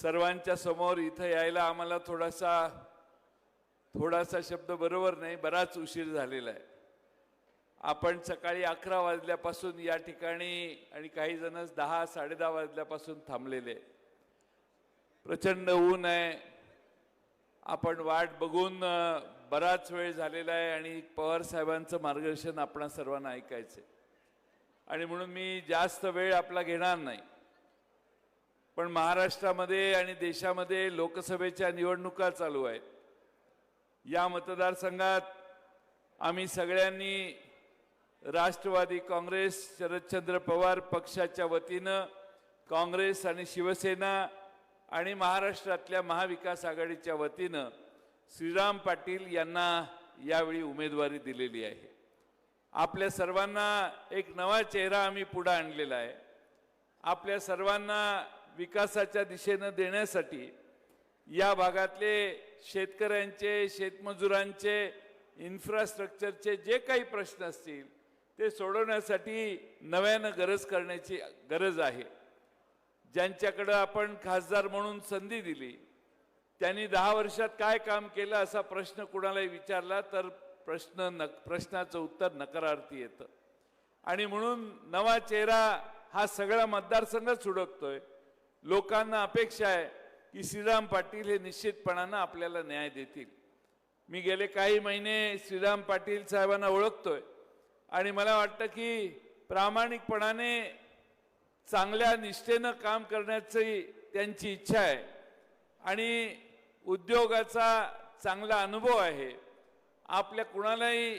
सर्वांच्या समोर इथं यायला आम्हाला थोडासा थोडासा शब्द बरोबर नाही बराच उशीर झालेला आहे. आपण सकाळी अकरा वाजल्यापासून या ठिकाणी आणि काही जणच दहा साडेदहा वाजल्यापासून थांबलेले प्रचंड ऊन आहे. आपण वाट बघून बराच वेळ झालेला आहे आणि पवार साहेबांचं मार्गदर्शन आपणा सर्वांना ऐकायचं आहे. आणि म्हणून मी जास्त वेळ आपला घेणार नाही. पण महाराष्ट्रामध्ये आणि देशामध्ये लोकसभेच्या निवडणुका चालू आहेत. या मतदारसंघात आम्ही सगळ्यांनी राष्ट्रवादी काँग्रेस शरदचंद्र पवार पक्षाच्या वतीनं काँग्रेस आणि शिवसेना आणि महाराष्ट्रातल्या महाविकास आघाडीच्या वतीनं श्रीराम पाटील यांना यावेळी उमेदवारी दिलेली आहे. आपल्या सर्वांना एक नवा चेहरा आम्ही पुढं आणलेला आहे. आपल्या सर्वांना विकासाच्या दिशेनं देण्यासाठी या भागातले शेतकऱ्यांचे शेतमजुरांचे इन्फ्रास्ट्रक्चरचे जे काही प्रश्न असतील ते सोडवण्यासाठी नव्यानं गरज करण्याची गरज आहे. ज्यांच्याकडं आपण खासदार म्हणून संधी दिली त्यांनी दहा वर्षात काय काम केलं असा प्रश्न कुणालाही विचारला तर प्रश्न न प्रश्नाचं उत्तर नकारार्थी येतं. आणि म्हणून नवा चेहरा हा सगळा मतदारसंघच हुडकतोय लोकांना अपेक्षा आहे की श्रीराम पाटील हे निश्चितपणानं आपल्याला न्याय देतील. मी गेले काही महिने श्रीराम पाटील साहेबांना ओळखतोय आणि मला वाटतं की प्रामाणिकपणाने चांगल्या निष्ठेनं काम करण्याची त्यांची इच्छा आहे. आणि उद्योगाचा चांगला अनुभव आहे. आपल्या कुणालाही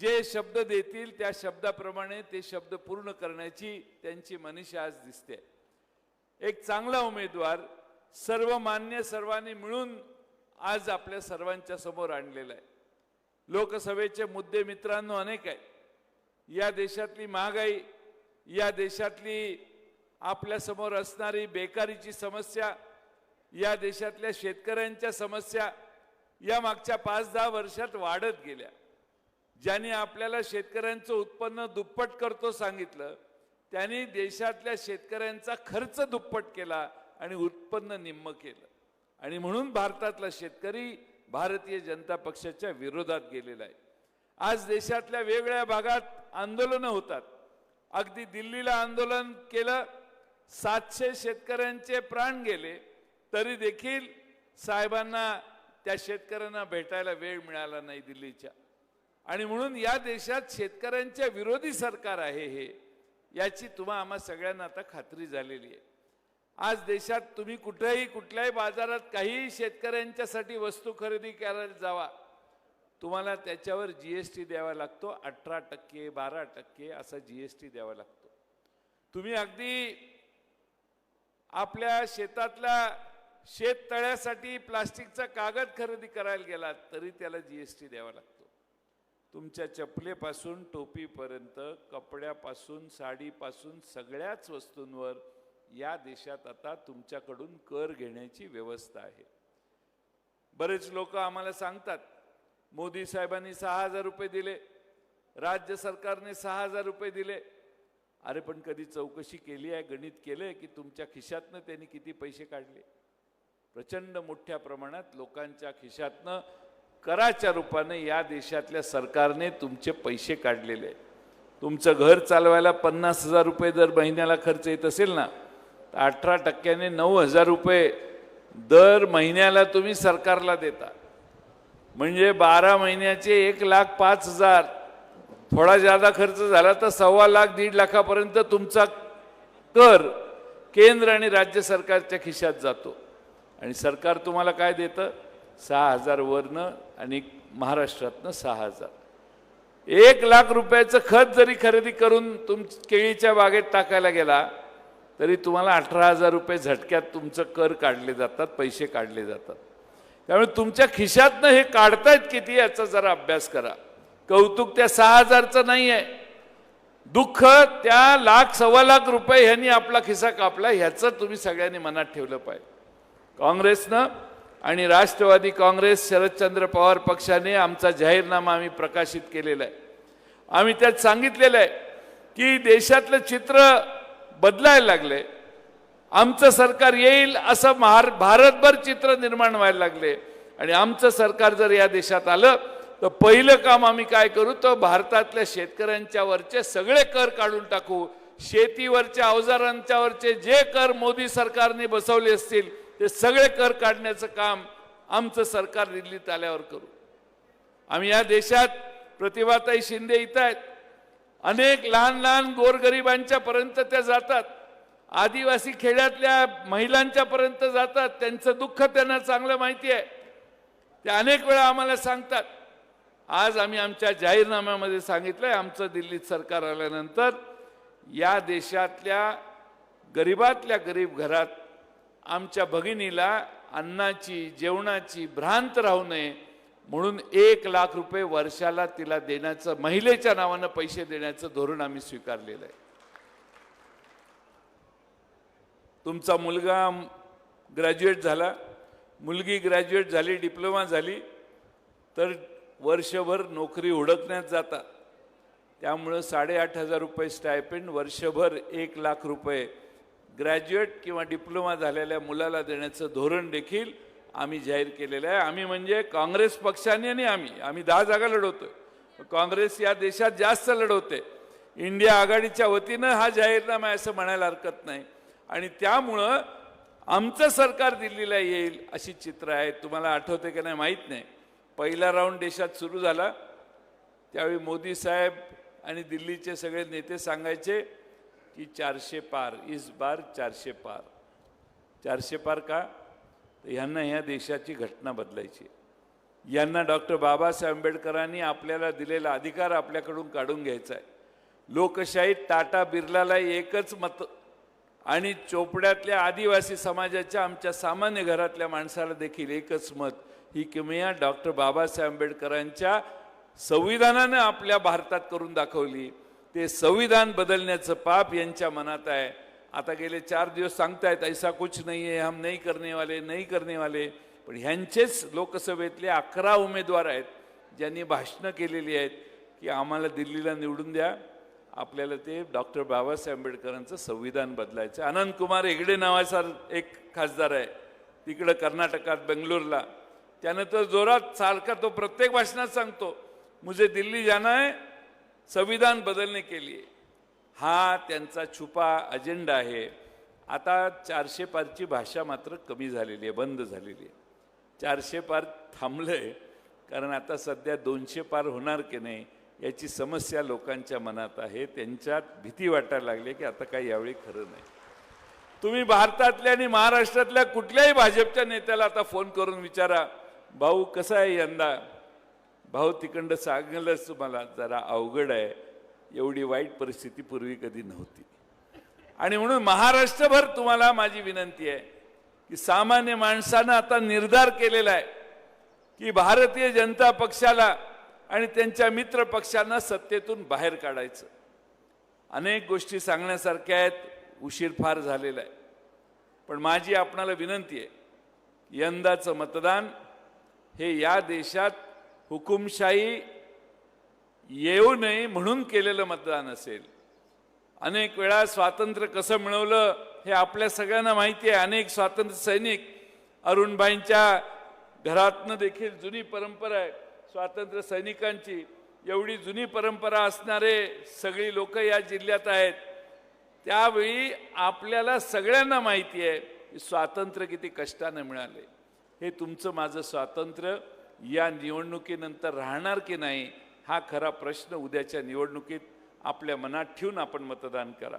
जे शब्द देतील त्या शब्दाप्रमाणे ते शब्द पूर्ण करण्याची त्यांची मनीषा आज दिसते. एक चांगला उमेदवार सर्वमान्य सर्वांनी मिळून आज आपल्या सर्वांच्या समोर आणलेला आहे. लोकसभेचे मुद्दे मित्रांनो अनेक आहेत. या देशातली महागाई या देशातली आपल्यासमोर असणारी बेकारीची समस्या या देशातल्या शेतकऱ्यांच्या समस्या या मागच्या पाच दहा वर्षात वाढत गेल्या. ज्यांनी आपल्याला शेतकऱ्यांचं उत्पन्न दुप्पट करतो सांगितलं त्यांनी देशातल्या शेतकऱ्यांचा खर्च दुप्पट केला आणि उत्पन्न निम्म केलं. आणि म्हणून भारतातला शेतकरी भारतीय जनता पक्षाच्या विरोधात गेलेला आहे. आज देशातल्या वेगवेगळ्या भागात आंदोलनं होतात. अगदी दिल्लीला आंदोलन केलं सातशे शेतकऱ्यांचे प्राण गेले तरी देखील साहेबांना त्या शेतकऱ्यांना भेटायला वेळ मिळाला नाही दिल्लीच्या. आणि म्हणून या देशात शेतकऱ्यांच्या विरोधी सरकार आहे हे. याची तुम्हा आम्हा सगळ्यांना आता खात्री झालेली आहे. आज देशात तुम्ही कुठेही कुठल्याही बाजारात काहीही शेतकऱ्यांच्यासाठी वस्तू खरेदी करायला जावा. तुम्हाला त्याच्यावर जी एस टी द्यावा लागतो अठरा टक्के बारा टक्के असा जी एस टी द्यावा लागतो. तुम्ही अगदी आपल्या शेतातल्या शेततळ्यासाठी प्लास्टिकचा कागद खरेदी करायला गेलात तरी त्याला जी एस टी द्यावा लागतो. तुमच्या चपलेपासून टोपीपर्यंत कपड्यापासून साडीपासून सगळ्याच वस्तूंवर या देशात आता तुमच्याकडून कर घेण्याची व्यवस्था आहे. बरेच लोक आम्हाला सांगतात मोदी साहेबांनी सहा हजार रुपये दिले राज्य सरकारने सहा हजार रुपये दिले. अरे पण कधी चौकशी केली आहे गणित केलंय की तुमच्या खिशातनं त्यांनी किती पैसे काढले? प्रचंड मोठ्या प्रमाणात लोकांच्या खिशातनं कराच्या रूपाने या देशातल्या सरकारने तुमचे पैसे काढलेले. तुमचं घर चालवायला पन्नास हजार रुपये दर महिन्याला खर्च येत असेल ना तर अठरा टक्क्याने नऊ हजार रुपये दर महिन्याला तुम्ही सरकारला देता. म्हणजे बारा महिन्याचे एक लाख पाच हजार थोडा जादा खर्च झाला तर सव्वा लाख दीड लाखापर्यंत तुमचा कर केंद्र आणि राज्य सरकारच्या खिशात जातो. आणि सरकार तुम्हाला काय देतं? सहा हजार वरनं आणि महाराष्ट्रातनं सहा हजार. एक लाख रुपयाचं खत जरी खरेदी करून तुम केळीच्या बागेत टाकायला गेला तरी तुम्हाला अठरा हजार रुपये झटक्यात तुमचं कर काढले जातात पैसे काढले जातात. त्यामुळे तुमच्या खिशातनं हे काढतायत किती याचा जरा अभ्यास करा. कौतुक त्या सहा हजारचं नाही आहे दुःख त्या लाख सव्वा लाख रुपये ह्यांनी आपला खिसा कापला ह्याचं तुम्ही सगळ्यांनी मनात ठेवलं पाहिजे. काँग्रेसनं आणि राष्ट्रवादी काँग्रेस शरदचंद्र पवार पक्षाने आमचा जाहीरनामा आम्ही प्रकाशित केलेला आहे. आम्ही त्यात सांगितलेलं आहे की देशातलं चित्र बदलायला लागले. आमचं सरकार येईल असं महार भारतभर चित्र निर्माण व्हायला लागले. आणि आमचं सरकार जर या देशात आलं तर पहिलं काम आम्ही काय करू? तर भारतातल्या शेतकऱ्यांच्यावरचे सगळे कर काढून टाकू. शेतीवरच्या अवजारांच्यावरचे जे कर मोदी सरकारने बसवले असतील ते सगळे कर काढण्याचं काम आमचं सरकार दिल्लीत आल्यावर करू. आम्ही या देशात प्रतिभाताई शिंदे इथं आहेत. अनेक लहान लहान गोरगरिबांच्या पर्यंत त्या जातात. आदिवासी खेड्यातल्या महिलांच्या पर्यंत जातात. त्यांचं दुःख त्यांना चांगलं माहिती आहे. ते अनेक वेळा आम्हाला सांगतात. आज आम्ही आमच्या जाहीरनाम्यामध्ये सांगितलंय आमचं दिल्लीत सरकार आल्यानंतर या देशातल्या गरीबातल्या गरीब घरात आमच्या भगिनीला अन्नाची जेवणाची भ्रांत राहू नये म्हणून एक लाख रुपये वर्षाला तिला देण्याचं महिलेच्या नावानं पैसे देण्याचं धोरण आम्ही स्वीकारलेलं आहे. तुमचा मुलगा ग्रॅज्युएट झाला मुलगी ग्रॅज्युएट झाली डिप्लोमा झाली तर वर्षभर नोकरी हुडकण्यात जातात त्यामुळं साडेआठ हजार रुपये स्टायपेंड वर्षभर एक लाख रुपये ग्रॅज्युएट किंवा डिप्लोमा झालेल्या मुलाला देण्याचं धोरण देखील आम्ही जाहीर केलेलं आहे. आम्ही म्हणजे काँग्रेस पक्षाने आणि आम्ही आम्ही दहा जागा लढवतोय. काँग्रेस या देशात जास्त लढवते. इंडिया आघाडीच्या वतीनं हा जाहीरनामा आहे असं म्हणायला हरकत नाही. आणि त्यामुळं आमचं सरकार दिल्लीला येईल अशी चित्र आहेत तुम्हाला आठवते की नाही माहीत नाही. पहिला राऊंड देशात सुरू झाला. त्यावेळी मोदी साहेब आणि दिल्लीचे सगळे नेते सांगायचे की चारशे पार इस बार चारशे पार. चारशे पार का? तर ह्यांना ह्या देशाची घटना बदलायची. यांना डॉक्टर बाबासाहेब आंबेडकरांनी आपल्याला दिलेला अधिकार आपल्याकडून काढून घ्यायचा आहे लोकशाहीत टाटा बिर्लाला एकच मत आणि चोपड्यातल्या आदिवासी समाजाच्या आमच्या सामान्य घरातल्या माणसाला देखील एकच मत ही किमया डॉक्टर बाबासाहेब आंबेडकरांच्या संविधानानं आपल्या भारतात करून दाखवली. ते संविधान बदलण्याचं पाप यांच्या मनात आहे. आता गेले चार दिवस सांगतायत ऐसा कुछ नाही आहे हम नहीं करने वाले नहीं करने वाले पण ह्यांचेच लोकसभेतले अकरा उमेदवार आहेत ज्यांनी भाषणं केलेली आहेत की आम्हाला दिल्लीला निवडून द्या. आपल्याला ते डॉक्टर बाबासाहेब आंबेडकरांचं संविधान बदलायचं अनंत कुमार हेगडे नावाचा एक खासदार आहे तिकडं कर्नाटकात बेंगलोरला. त्यानं तर जोरात सारखा तो प्रत्येक भाषणात सांगतो मुझे दिल्ली जाणं आहे संविधान बदलने केली हा त्यांचा छुपा अजेंडा आहे. आता चारशे पारची भाषा मात्र कमी झालेली आहे बंद झालेली आहे. चारशे पार थांबलं आहे कारण आता सध्या दोनशे पार होणार की नाही याची समस्या लोकांच्या मनात आहे. त्यांच्यात भीती वाटायला लागली की आता काही यावेळी खरं नाही. तुम्ही भारतातल्या आणि महाराष्ट्रातल्या कुठल्याही भाजपच्या नेत्याला आता फोन करून विचारा भाऊ कसं आहे यंदा? भाऊ तिकडं सांगलंच तुम्हाला जरा अवघड आहे. एवढी वाईट परिस्थिती पूर्वी कधी नव्हती. आणि म्हणून महाराष्ट्रभर तुम्हाला माझी विनंती आहे की सामान्य माणसानं आता निर्धार केलेला आहे की भारतीय जनता पक्षाला आणि त्यांच्या मित्र पक्षांना सत्तेतून बाहेर काढायचं. अनेक गोष्टी सांगण्यासारख्या आहेत उशीर फार झालेला आहे. पण माझी आपणाला विनंती आहे यंदाचं मतदान हे या देशात हुकुमशाही येऊ नये म्हणून केलेलं मतदान असेल. अनेक वेळा स्वातंत्र्य कसं मिळवलं हे आपल्या सगळ्यांना माहिती आहे. अनेक स्वातंत्र्य सैनिक अरुणबाईंच्या घरातनं देखील जुनी परंपरा आहे. स्वातंत्र्य सैनिकांची एवढी जुनी परंपरा असणारे सगळी लोक या जिल्ह्यात आहेत. त्यावेळी आपल्याला सगळ्यांना माहिती आहे की स्वातंत्र्य किती कष्टानं मिळाले हे तुमचं माझं स्वातंत्र्य. या निवडणुकीनंतर राहणार की नाही हा खरा प्रश्न उद्याच्या निवडणुकीत आपल्या मनात ठेवून आपण मतदान करा.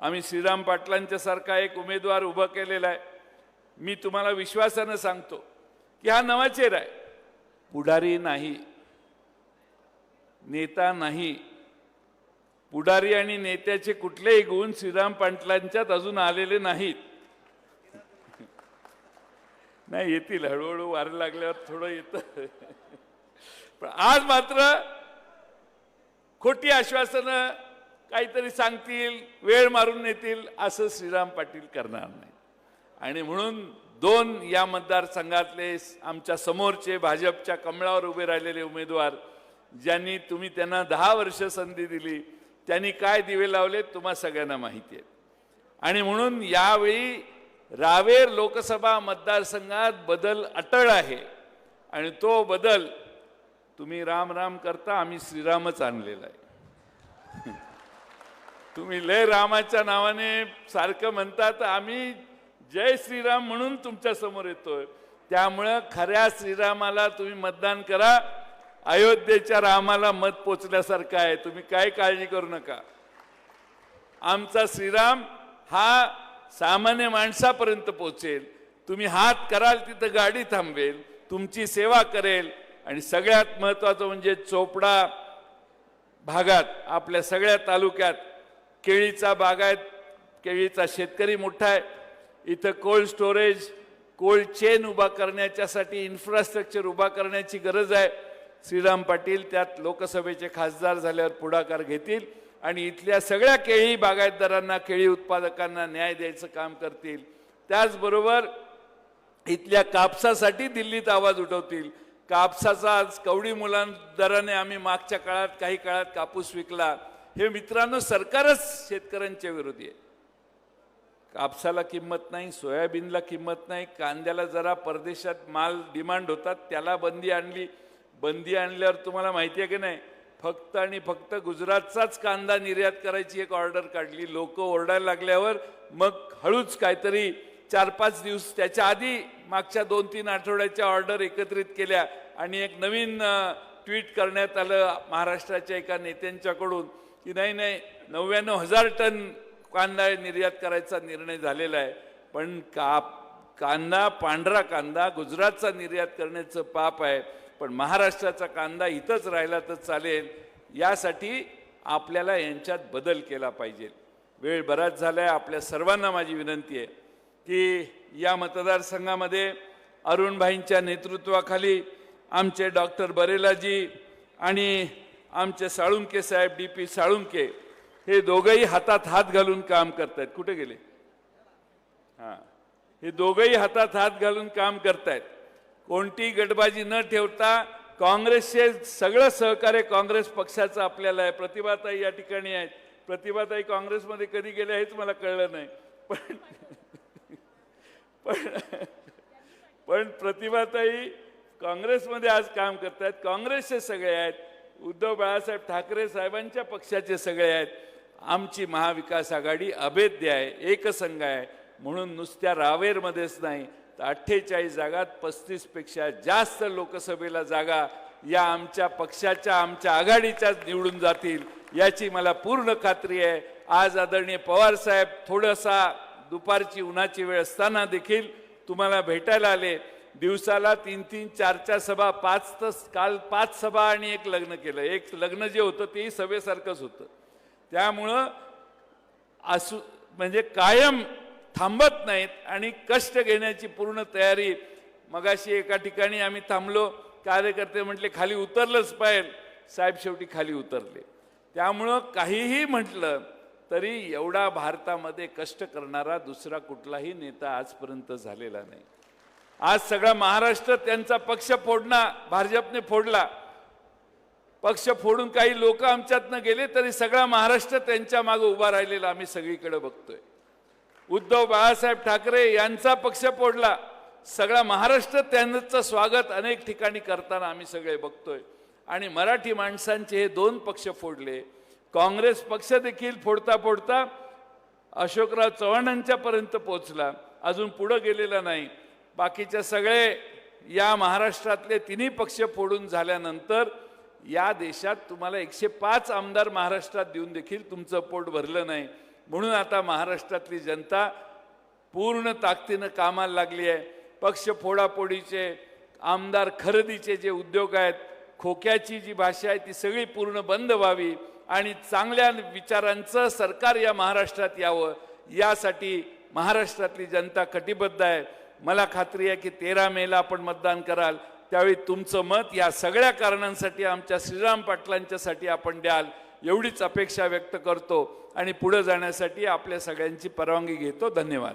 आम्ही श्रीराम पाटलांच्या सारखा एक उमेदवार उभा केलेला आहे. मी तुम्हाला विश्वासानं सांगतो की हा नवा चेहरा आहे. पुढारी नाही नेता नाही पुढारी आणि नेत्याचे कुठलेही गुण श्रीराम पाटलांच्यात अजून आलेले नाहीत. नाही येतील. हळूहळू वारं लागल्यावर थोडं येतं. पण आज मात्र खोटी आश्वासनं काहीतरी सांगतील वेळ मारून नेतील असं श्रीराम पाटील करणार नाही. आणि म्हणून दोन या मतदारसंघातले आमच्या समोरचे भाजपच्या कमळावर उभे राहिलेले उमेदवार ज्यांनी तुम्ही त्यांना दहा वर्ष संधी दिली त्यांनी काय दिवे लावले तुम्हा सगळ्यांना माहिती आहे. आणि म्हणून यावेळी रावेर लोकसभा मतदारसंघात बदल अटळ आहे आणि तो बदल तुम्ही राम राम करता आम्ही श्रीरामच आणलेला आहे. तुम्ही लय रामाच्या नावाने सारखं म्हणतात आम्ही जय श्रीराम म्हणून तुमच्यासमोर येतोय. त्यामुळं खऱ्या श्रीरामाला तुम्ही मतदान करा. अयोध्येच्या रामाला मत पोचल्यासारखं आहे. तुम्ही काय काळजी करू नका. आमचा श्रीराम हा सामान्य माणसापर्यंत पोचेल तुम्ही हात कराल तिथं गाडी थांबवेल तुमची सेवा करेल आणि सगळ्यात महत्वाचं म्हणजे चोपडा भागात आपल्या सगळ्या तालुक्यात केळीचा बागायत केळीचा शेतकरी मोठा आहे. इथं कोल्ड स्टोरेज कोल्ड चेन उभा करण्याच्यासाठी इन्फ्रास्ट्रक्चर उभा करण्याची गरज आहे. श्रीराम पाटील त्यात लोकसभेचे खासदार झाल्यावर पुढाकार घेतील. आणि इथल्या सगळ्या केळी बागायतदारांना केळी उत्पादकांना न्याय द्यायचं काम करतील. त्याचबरोबर इथल्या कापसासाठी दिल्लीत आवाज उठवतील. कापसाचा आज कवडी मुलां दराने आम्ही मागच्या काळात काही काळात कापूस विकला. हे मित्रांनो सरकारच शेतकऱ्यांच्या विरोधी आहे. कापसाला किंमत नाही सोयाबीनला किंमत नाही कांद्याला जरा परदेशात माल डिमांड होतात त्याला बंदी आणली. बंदी आणल्यावर तुम्हाला माहिती आहे की नाही? फक्त आणि फक्त गुजरातचाच कांदा निर्यात करायची एक ऑर्डर काढली. लोक ओरडायला लागल्यावर मग हळूच काहीतरी चार पाच दिवस त्याच्या आधी मागच्या दोन तीन आठवड्याच्या ऑर्डर एकत्रित केल्या आणि एक नवीन ट्विट करण्यात आलं महाराष्ट्राच्या एका नेत्यांच्याकडून की नाही नाही नव्याण्णव हजार टन कांदा निर्यात करायचा निर्णय झालेला आहे. पण का कांदा पांढरा कांदा गुजरातचा निर्यात करण्याचं पाप आहे. पण महाराष्ट्राचा कांदा इथंच राहिला तर चालेल. यासाठी आपल्याला यांच्यात बदल केला पाहिजे. वेळ बराच झाला आहे आपल्या सर्वांना माझी विनंती आहे की या मतदारसंघामध्ये अरुणभाईंच्या नेतृत्वाखाली आमचे डॉक्टर बरेलाजी आणि आमचे साळुंके साहेब डी पी साळुंके हे दोघंही हातात हात घालून काम करतायत. कुठे गेले? हां. हे दोघंही हातात हात घालून काम करतायत. कोणती गटबाजी न ठेवता काँग्रेसचे सगळं सहकार्य काँग्रेस पक्षाचं आपल्याला आहे. प्रतिभाताई या ठिकाणी आहेत. प्रतिभाताई काँग्रेसमध्ये कधी गेल्या हेच मला कळलं नाही. पण पण पण प्रतिभाताई काँग्रेसमध्ये आज काम करतायत. काँग्रेसचे सगळे आहेत. उद्धव बाळासाहेब ठाकरे साहेबांच्या पक्षाचे सगळे आहेत. आमची महाविकास आघाडी अभेद्य आहे एकसंघ आहे. म्हणून नुसत्या रावेरमध्येच नाही. तर अठ्ठेचाळीस जागात पस्तीसपेक्षा जास्त लोकसभेला जागा या आमच्या पक्षाच्या आमच्या आघाडीच्याच निवडून जातील याची मला पूर्ण खात्री आहे. आज आदरणीय पवारसाहेब थोडासा दुपारची उन्हाची वेळ असताना देखील तुम्हाला भेटायला आले. दिवसाला तीन तीन चार चार सभा पाच तस काल पाच सभा आणि एक लग्न केलं. एक लग्न जे होतं तेही सभेसारखंच होतं. त्यामुळं असू म्हणजे कायम थांबत नाहीत आणि कष्ट घेण्याची पूर्ण तयारी मगाशी एका ठिकाणी आम्ही थांबलो. कार्यकर्ते म्हटले खाली उतरलंच पाहिजे. साहेब शेवटी खाली उतरले. त्यामुळं काहीही म्हटलं तरी एवढा भारतामध्ये कष्ट करणारा दुसरा कुठलाही नेता आजपर्यंत झालेला नाही. आज सगळा महाराष्ट्र त्यांचा पक्ष फोडणा भाजपने फोडला. पक्ष फोडून काही लोक आमच्यातनं गेले तरी सगळा महाराष्ट्र त्यांच्या मागे उभा राहिलेला आम्ही सगळीकडे बघतोय. उद्धव बाळासाहेब ठाकरे यांचा पक्ष फोडला. सगळा महाराष्ट्र त्यांचं स्वागत अनेक ठिकाणी करताना आम्ही सगळे बघतोय. आणि मराठी माणसांचे हे दोन पक्ष फोडले. काँग्रेस पक्ष देखील फोडता फोडता अशोकराव चव्हाणांच्या पर्यंत पोहोचला. अजून पुढं गेलेला नाही. बाकीचे सगळे या महाराष्ट्रातले तिन्ही पक्ष फोडून झाल्यानंतर या देशात तुम्हाला एकशे पाच आमदार महाराष्ट्रात देऊन देखील तुमचं पोट भरलं नाही. म्हणून आता महाराष्ट्रातली जनता पूर्ण ताकदीनं कामाला लागली आहे. पक्ष फोडाफोडीचे आमदार खरेदीचे जे उद्योग आहेत खोक्याची जी भाषा आहे ती सगळी पूर्ण बंद व्हावी आणि चांगल्या विचारांचं सरकार या महाराष्ट्रात यावं यासाठी महाराष्ट्रातली जनता कटिबद्ध आहे. मला खात्री आहे की तेरा मेला आपण मतदान कराल त्यावेळी तुमचं मत या सगळ्या कारणांसाठी आमच्या श्रीराम पाटलांच्यासाठी आपण द्याल. एवढीच अपेक्षा व्यक्त करतो आणि पुढं जाण्यासाठी आपल्या सगळ्यांची परवानगी घेतो. धन्यवाद.